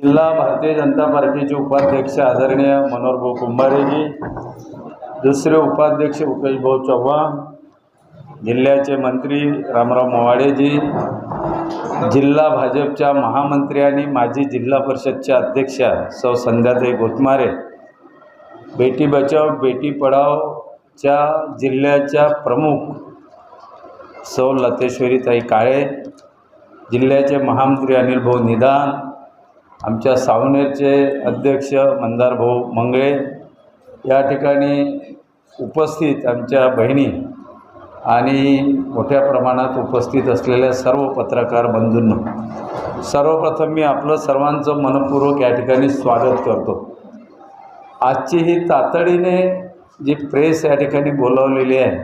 जिल्हा भारतीय जनता पार्टीचे उपाध्यक्ष आदरणीय मनोहरभाऊ कुंभारेजी दुसरे उपाध्यक्ष उपेशभाऊ चव्हाण जिल्ह्याचे मंत्री रामराव मोवाडेजी जिल्हा भाजपच्या महामंत्री आणि माजी जिल्हा परिषदच्या अध्यक्षा सौ संध्याताई गोतमारे बेटी बचाव बेटी पढावच्या जिल्ह्याच्या प्रमुख सौ लतेश्वरीताई काळे जिल्ह्याचे महामंत्री अनिलभाऊ निदान आमच्या सावनेरचे अध्यक्ष मंदारभाऊ मंगळे या ठिकाणी उपस्थित आमच्या बहिणी आणि मोठ्या प्रमाणात उपस्थित असलेल्या सर्व पत्रकार बंधूंना सर्वप्रथम मी आपलं सर्वांचं मनपूर्वक या ठिकाणी स्वागत करतो. आजची ही तातडीने जी प्रेस या ठिकाणी बोलावलेली आहे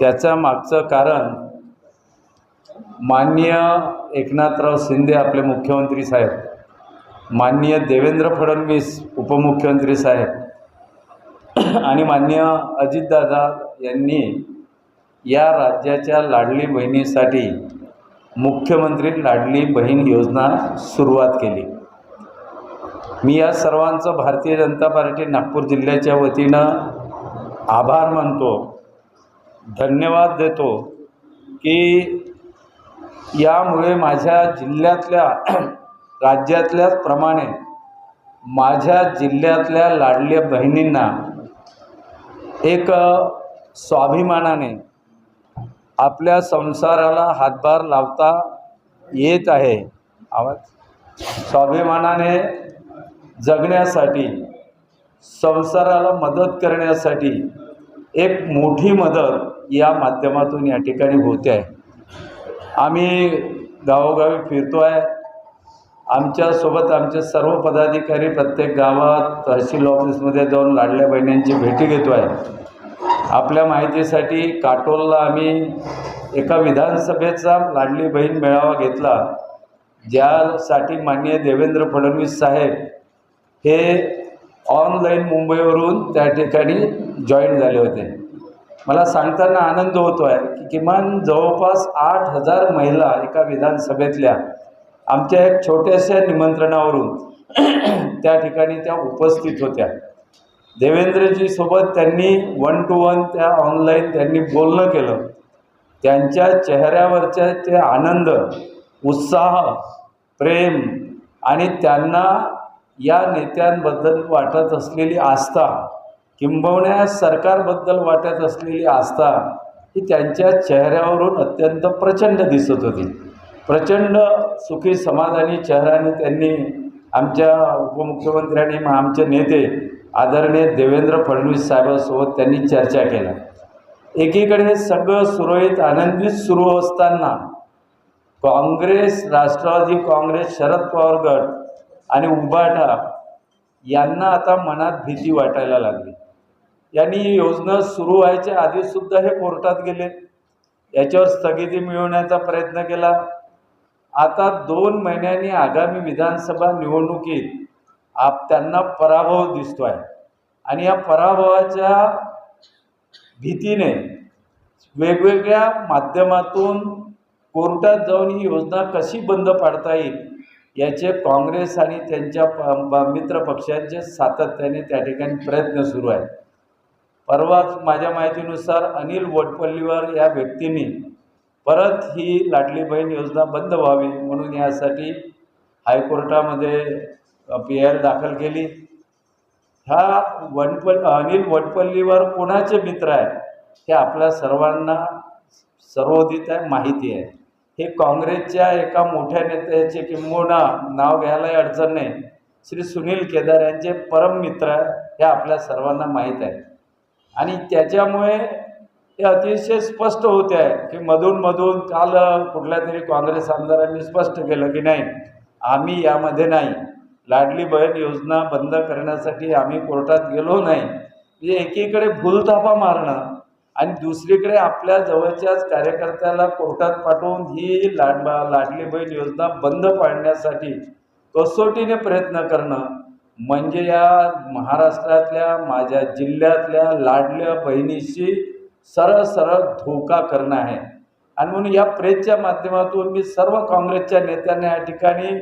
त्याच्या मागचं कारण माननीय एकनाथराव शिंदे आपले मुख्यमंत्री साहेब माननीय देवेंद्र फडणवीस उपमुख्यमंत्री साहेब आणि माननीय अजितदादा यांनी या राज्याच्या लाडली बहिणीसाठी मुख्यमंत्री लाडली बहीण योजना सुरुवात केली. मी या सर्वांचं भारतीय जनता पार्टी नागपूर जिल्ह्याच्या वतीनं आभार मानतो धन्यवाद देतो की यामुळे माझ्या जिल्ह्यातल्या राज्यातल्याच प्रमाणे माझ्या जिल्ह्यातल्या लाडल्या बहिणींना एक स्वाभिमानाने आपल्या संसाराला हातभार लावता येत आहे. आवाज? स्वाभिमानाने जगण्यासाठी संसाराला मदत करण्यासाठी एक मोठी मदत या माध्यमातून या ठिकाणी होते आहे. आम्ही गावोगावी फिरतो आहे आमच्यासोबत आमचे सर्व पदाधिकारी प्रत्येक गावात तहसील ऑफिसमध्ये जाऊन लाडल्या बहिण्यांची भेटी घेतो आहे आपल्या माहितीसाठी काटोलला आम्ही एका विधानसभेचा लाडली बहीण मेळावा घेतला. ज्यासाठी माननीय देवेंद्र फडणवीस साहेब हे ऑनलाईन मुंबईवरून त्या ठिकाणी जॉईन झाले होते. मला सांगताना आनंद होतो आहे की किमान जवळपास आठ हजार महिला एका विधानसभेतल्या आमच्या एक छोट्याशा निमंत्रणावरून त्या ठिकाणी त्या उपस्थित होत्या. देवेंद्रजीसोबत त्यांनी वन टू वन त्या ऑनलाईन त्यांनी बोलणं केलं. त्यांच्या चेहऱ्यावरच्या ते आनंद उत्साह प्रेम आणि त्यांना या नेत्यांबद्दल वाटत असलेली आस्था किंबवण्या सरकारबद्दल वाटत असलेली आस्था ही त्यांच्या चेहऱ्यावरून अत्यंत प्रचंड दिसत होती. प्रचंड सुखी समाधानी चेहऱ्याने त्यांनी आमच्या उपमुख्यमंत्र्यांनी मग आमचे नेते आदरणीय देवेंद्र फडणवीस साहेबांसोबत त्यांनी चर्चा केल्या. एकीकडे हे सगळं सुरळीत आनंदित सुरू असताना काँग्रेस राष्ट्रवादी काँग्रेस शरद पवार गट आणि उबाटा यांना आता मनात भीती वाटायला लागली. यांनी ही योजना सुरू व्हायच्या आधीसुद्धा हे कोर्टात गेले. याच्यावर स्थगिती मिळवण्याचा प्रयत्न केला. आता दोन महिन्यांनी आगामी विधानसभा निवडणुकीत आप त्यांना पराभव दिसतो आहे. आणि या पराभवाच्या भीतीने वेगवेगळ्या माध्यमातून कोर्टात जाऊन ही योजना कशी बंद पाडता येईल याचे काँग्रेस आणि त्यांच्या प मित्रपक्षांचे सातत्याने त्या ठिकाणी प्रयत्न सुरू आहेत. परवाच माझ्या माहितीनुसार अनिल वडपल्लीवर या व्यक्तीने परत ही लाडली बहीण योजना बंद व्हावी म्हणून यासाठी हायकोर्टामध्ये पी आय दाखल केली. ह्या वनपल अनिल वडपल्लीवर कोणाचे मित्र आहे हे आपल्या सर्वांना सर्वोदित आहे माहिती आहे. हे काँग्रेसच्या एका मोठ्या नेत्याचे किंबहुना नाव घ्यायलाही अडचण नाही. श्री सुनील केदार यांचे परम मित्र हे आपल्या सर्वांना माहीत आहे. आणि त्याच्यामुळे हे अतिशय स्पष्ट होते आहे की मधून मधून काल कुठल्या तरी काँग्रेस आमदारांनी स्पष्ट केलं की नाही आम्ही यामध्ये नाही. लाडली बहीण योजना बंद करण्यासाठी आम्ही कोर्टात गेलो नाही. म्हणजे एकीकडे भूलथापा मारणं आणि दुसरीकडे आपल्या जवळच्याच कार्यकर्त्याला कोर्टात पाठवून ही लाड लाडली बहीण योजना बंद पाडण्यासाठी कसोटीने प्रयत्न करणं म्हणजे या महाराष्ट्रातल्या माझ्या जिल्ह्यातल्या लाडल्या बहिणीशी सरळ सरळ धोका करणं आहे. आणि म्हणून या प्रेसच्या माध्यमातून मी सर्व काँग्रेसच्या नेत्यांना या ठिकाणी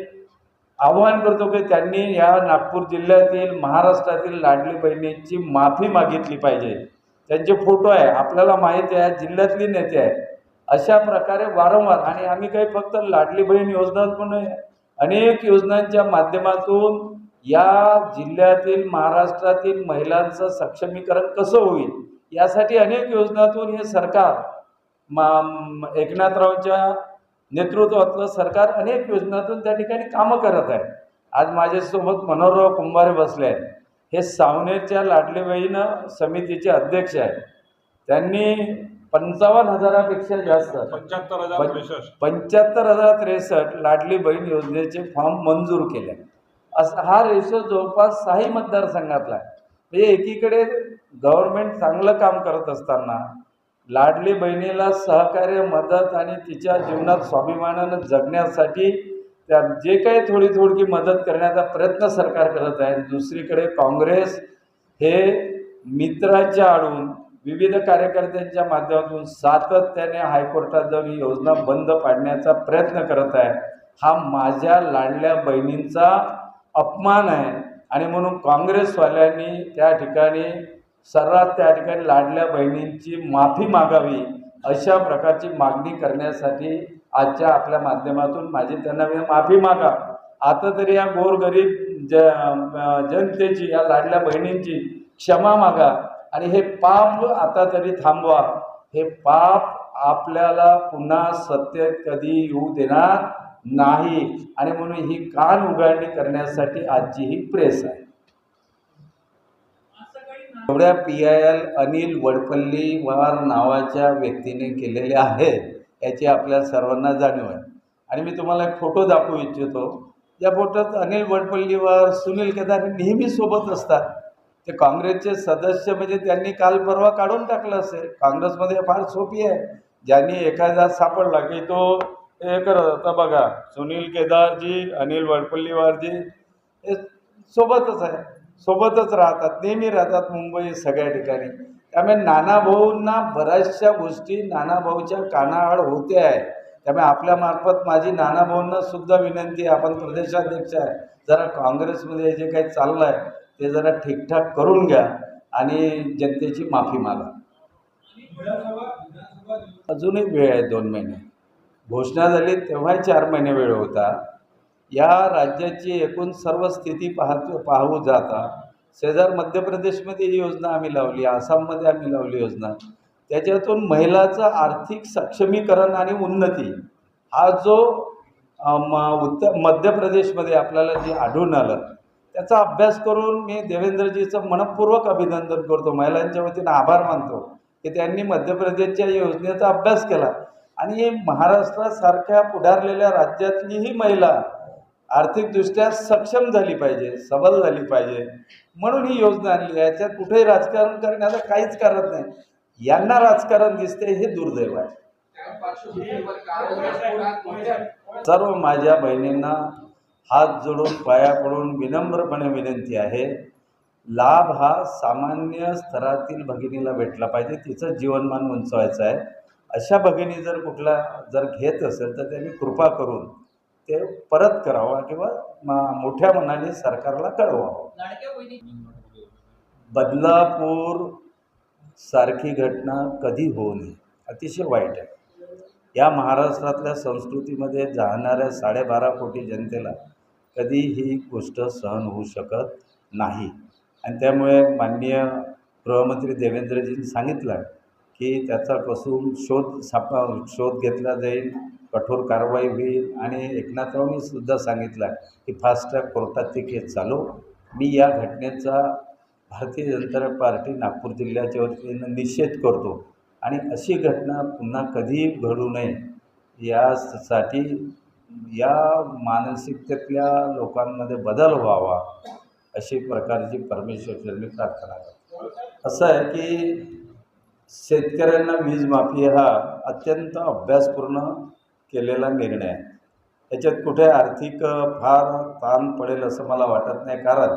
आव्हान करतो की त्यांनी या नागपूर जिल्ह्यातील महाराष्ट्रातील लाडली बहिणींची माफी मागितली पाहिजे. त्यांचे फोटो आहे आपल्याला माहिती आहे जिल्ह्यातली नेते आहे अशा प्रकारे वारंवार आणि आम्ही काही फक्त लाडली बहीण योजना पण अनेक योजनांच्या माध्यमातून या जिल्ह्यातील महाराष्ट्रातील महिलांचं सक्षमीकरण कसं होईल? यासाठी अनेक योजनातून हे सरकार मा एकनाथरावच्या नेतृत्वातलं सरकार अनेक योजनातून त्या ठिकाणी कामं करत आहे. आज माझ्यासोबत मनोहरराव कुंभारे बसले आहेत. हे सावनेरच्या लाडली बहीण समितीचे अध्यक्ष आहेत. त्यांनी पंचावन्न हजारापेक्षा जास्त पंच्याहत्तर हजार पंच्याहत्तर हजार त्रेसष्ट लाडली बहीण योजनेचे फॉर्म मंजूर केले. असा हा रेशो जवळपास सहाही मतदारसंघातला आहे. म्हणजे एकीकडे गव्हर्नमेंट चांगलं काम करत असताना लाडली बहिणीला सहकार्य मदत आणि तिच्या जीवनात स्वाभिमानानं जगण्यासाठी त्या जे काही थोडी थोडकी मदत करण्याचा प्रयत्न सरकार करत आहे. दुसरीकडे काँग्रेस हे मित्राच्या आडून विविध कार्यकर्त्यांच्या माध्यमातून सातत्याने हायकोर्टात जाऊन ही योजना बंद पाडण्याचा प्रयत्न करत आहे. हा माझ्या लाडल्या बहिणींचा अपमान आहे. आणि म्हणून काँग्रेसवाल्यांनी त्या ठिकाणी सर्रास त्या ठिकाणी लाडल्या बहिणींची माफी मागावी अशा प्रकारची मागणी करण्यासाठी आजच्या आपल्या माध्यमातून माझी त्यांना माफी मागा. आता तरी या गोरगरीब ज जनतेची या लाडल्या बहिणींची क्षमा मागा. आणि हे पाप आता तरी थांबवा. हे पाप आपल्याला पुन्हा सत्य कधी येऊ देणार? नाही. आणि म्हणून ही कान उघडणी करण्यासाठी आजची ही प्रेस आहे. एवढ्या P I L Anil Wadpalliwar नावाच्या व्यक्तीने केलेले आहे याची आपल्या सर्वांना जाणीव आहे. आणि मी तुम्हाला एक फोटो दाखवू इच्छितो. या फोटोत अनिल वडपल्लीवार सुनील केदार नेहमी सोबत असतात. ते काँग्रेसचे सदस्य म्हणजे त्यांनी काल परवा काढून टाकलं असेल. काँग्रेसमध्ये फार सोपी आहे. ज्यांनी एखादा सापडला की तो हे करत होता बघा. सुनील केदारजी अनिल वडपल्लीवारजी हे सोबतच आहे. सोबतच राहतात. नेहमी राहतात मुंबई सगळ्या ठिकाणी. त्यामुळे नानाभाऊंना बऱ्याचशा गोष्टी नानाभाऊच्या कानाआड होते आहे. त्यामुळे आपल्या मार्फत माझी नानाभाऊंना सुद्धा विनंती आहे. आपण प्रदेशाध्यक्ष आहे. जरा काँग्रेसमध्ये जे काही चाललं आहे ते जरा ठीकठाक करून घ्या आणि जनतेची माफी मागा. अजूनही वेळ आहे दोन महिने. घोषणा झाली तेव्हाही चार महिने वेळ होता. या राज्याची एकूण सर्व स्थिती पाहतो पाहू जाता शेजार मध्य प्रदेशमध्ये ही योजना आम्ही लावली आसाममध्ये आम्ही लावली योजना. त्याच्यातून महिलाचं आर्थिक सक्षमीकरण आणि उन्नती हा जो म उत्तर मध्य प्रदेशमध्ये आपल्याला जे आढळून आलं त्याचा अभ्यास करून मी देवेंद्रजीचं मनपूर्वक अभिनंदन करतो. महिलांच्या वतीनं आभार मानतो की त्यांनी मध्य प्रदेशच्या योजनेचा अभ्यास केला. आणि महाराष्ट्रासारख्या पुढारलेल्या राज्यातली ही महिला आर्थिकदृष्ट्या सक्षम झाली पाहिजे सबल झाली पाहिजे. म्हणून ही योजना आणली आहे. याच्यात कुठेही राजकारण करण्याचं काहीच कारण नाही. यांना राजकारण दिसते हे दुर्दैव आहे. सर्व माझ्या बहिणींना हात जोडून पाया पडून विनम्रपणे विनंती आहे. लाभ हा सामान्य स्तरातील भगिनीला भेटला पाहिजे. तिचं जीवनमान उंचवायचं आहे. अशा भगिनी जर कुठला जर घेत असेल तर त्यांनी कृपा करून ते परत करावा किंवा म- मोठ्या मनाने सरकारला कळवावं बदलापूर सारखी घटना कधी होऊ नये अतिशय वाईट आहे. या महाराष्ट्रातल्या संस्कृतीमध्ये जाणाऱ्या साडेबारा कोटी जनतेला कधी ही गोष्ट सहन होऊ शकत नाही. आणि त्यामुळे माननीय गृहमंत्री देवेंद्रजींनी सांगितलं की त्याचापासून शोध सापा शोध घेतला जाईल कठोर कारवाई होईल. आणि एकनाथरावनी सुद्धा सांगितलं की फास्ट ट्रॅक कोर्टात ती केस चालू. मी या घटनेचा भारतीय जनता पार्टी नागपूर जिल्ह्याच्या वतीनं निषेध करतो. आणि अशी घटना पुन्हा कधीही घडू नये यासाठी या मानसिकतेतल्या लोकांमध्ये बदल व्हावा अशी प्रकारची परमेश्वरचरणी प्रार्थना करतो. असं आहे की शेतकऱ्यांना वीज माफी हा अत्यंत अभ्यासपूर्ण केलेला निर्णय आहे. याच्यात कुठे आर्थिक फार ताण पडेल असं मला वाटत नाही. कारण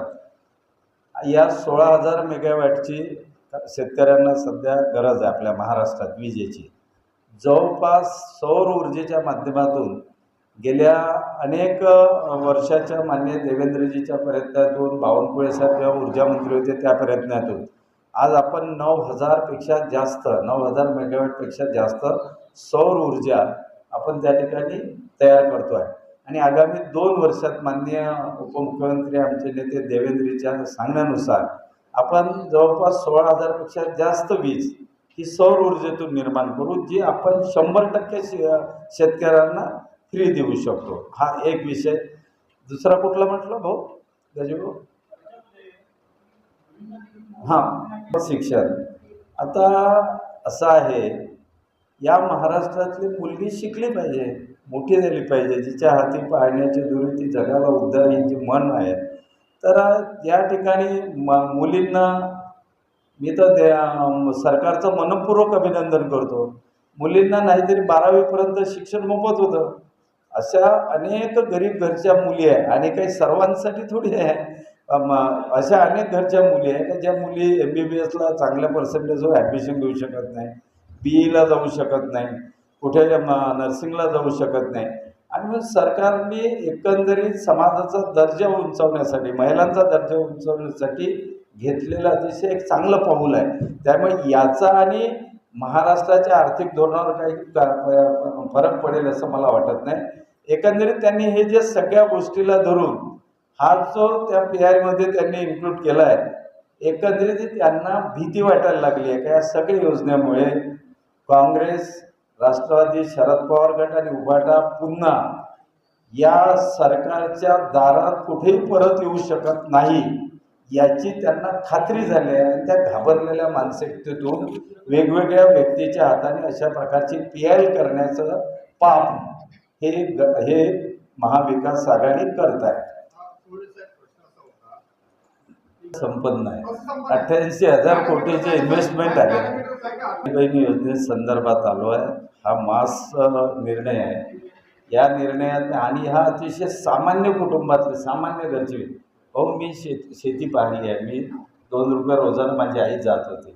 या सोळा हजार मेगावॅटची शेतकऱ्यांना सध्या गरज आहे आपल्या महाराष्ट्रात विजेची. जवळपास सौर ऊर्जेच्या माध्यमातून गेल्या अनेक वर्षाच्या मान्य देवेंद्रजीच्या प्रयत्नातून बावनकुळे साहेब जेव्हा ऊर्जा मंत्री होते त्या प्रयत्नातून आज आपण नऊ हजारपेक्षा जास्त नऊ हजार मेगावॅटपेक्षा जास्त सौर ऊर्जा आपण त्या ठिकाणी तयार करतो आहे आणि आगामी दोन वर्षात माननीय उपमुख्यमंत्री आमचे नेते देवेंद्रीच्या सांगण्यानुसार आपण जवळपास सोळा हजारपेक्षा जास्त वीज ही सौर ऊर्जेतून निर्माण करू जी आपण शंभर टक्के शे शेतकऱ्यांना फ्री देऊ शकतो. हा एक विषय. दुसरा कुठला म्हटलं भाऊ? गजभाऊ हां शिक्षण. आता असं आहे या महाराष्ट्रातली मुलगी शिकली पाहिजे मोठी झाली पाहिजे जिच्या हाती पाहण्याची दुरी ती जगाला उद्धार यांची मन आहे. तर या ठिकाणी म मुलींना मी तर त्या सरकारचं मनपूर्वक अभिनंदन करतो. मुलींना नाहीतरी बारावीपर्यंत शिक्षण मोफत होतं. अशा अनेक गरीब घरच्या मुली आहे आणि काही सर्वांसाठी थोडी आहे. अशा अनेक घरच्या मुली आहेत की ज्या मुली एम बी बी एसला चांगल्या पर्सेंटेजवर ॲडमिशन घेऊ शकत नाही बी ईला जाऊ शकत नाही कुठे नर्सिंगला जाऊ शकत नाही आणि मग सरकारने एकंदरीत समाजाचा दर्जा उंचावण्यासाठी महिलांचा दर्जा उंचावण्यासाठी घेतलेलं अतिशय एक चांगलं पाऊल आहे. त्यामुळे याचा आणि महाराष्ट्राच्या आर्थिक धोरणावर काही फरक पडेल असं मला वाटत नाही. एकंदरीत त्यांनी हे जे सगळ्या गोष्टीला धरून हा जो त्या पी आयमध्ये त्यांनी इन्क्लूड केला आहे एकंदरीत त्यांना भीती वाटायला लागली आहे का? या सगळ्या योजनेमुळे काँग्रेस राष्ट्रवादी शरद पवार गट आणि उभाटा पुन्हा या सरकारच्या दारात कुठेही परत येऊ शकत नाही याची त्यांना खात्री झाली आहे आणि त्या घाबरलेल्या मानसिकतेतून वेगवेगळ्या व्यक्तीच्या हाताने अशा प्रकारची पी आय करण्याचं पाप हे ग हे महाविकास आघाडी करत आहे. संपन्न आहे. अठ्ठ्याऐंशी हजार कोटीचे इन्व्हेस्टमेंट आहे. बहिणी योजनेसंदर्भात आलो आहे. हा मास निर्णय आहे. या निर्णयात आणि हा अतिशय सामान्य कुटुंबातले सामान्य गरजे हो मी शेत शेती पाहिली आहे. मी दोन रुपये रोजानं माझी आई जात होती.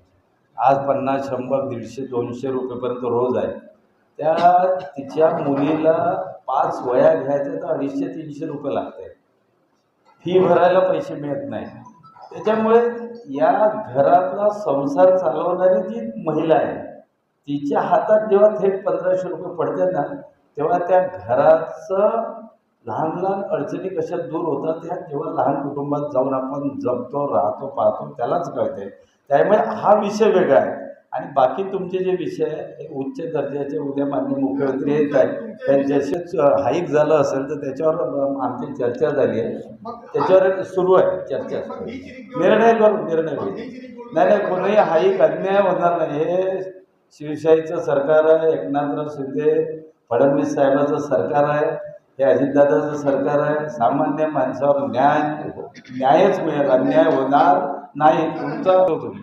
आज पन्नास शंभर दीडशे दोनशे रुपयेपर्यंत रोज आहे. त्या तिच्या मुलीला पाच वया घ्यायच्या तर अडीचशे तीनशे रुपये लागते फी भरायला पैसे मिळत नाही त्याच्यामुळे या घरातला संसार चालवणारी जी महिला आहे तिच्या हातात जेव्हा थेट पंधराशे रुपये पडते ना तेव्हा त्या घराचं लहान लहान अडचणी कशा दूर होतात ह्या जेव्हा लहान कुटुंबात जाऊन आपण जगतो राहतो पाहतो त्यालाच कळते त्यामुळे हा विषय वेगळा आहे. आणि बाकी तुमचे जे विषय हे उच्च दर्जाचे उद्या माननीय मुख्यमंत्री येत आहेत त्यांच्याशीच हाईक झालं असेल तर त्याच्यावर आमची चर्चा झाली आहे. त्याच्यावर सुरू आहे चर्चा. निर्णय करू निर्णय होईल नाही नाही कोणीही हाईक अन्याय होणार नाही. हे शिवशाहीचं सरकार आहे एकनाथराव शिंदे फडणवीस साहेबाचं सरकार आहे हे अजितदादाचं सरकार आहे. सामान्य माणसावर न्याय न्यायच मिळेल अन्याय होणार नाही. तुमचा तो तुम्ही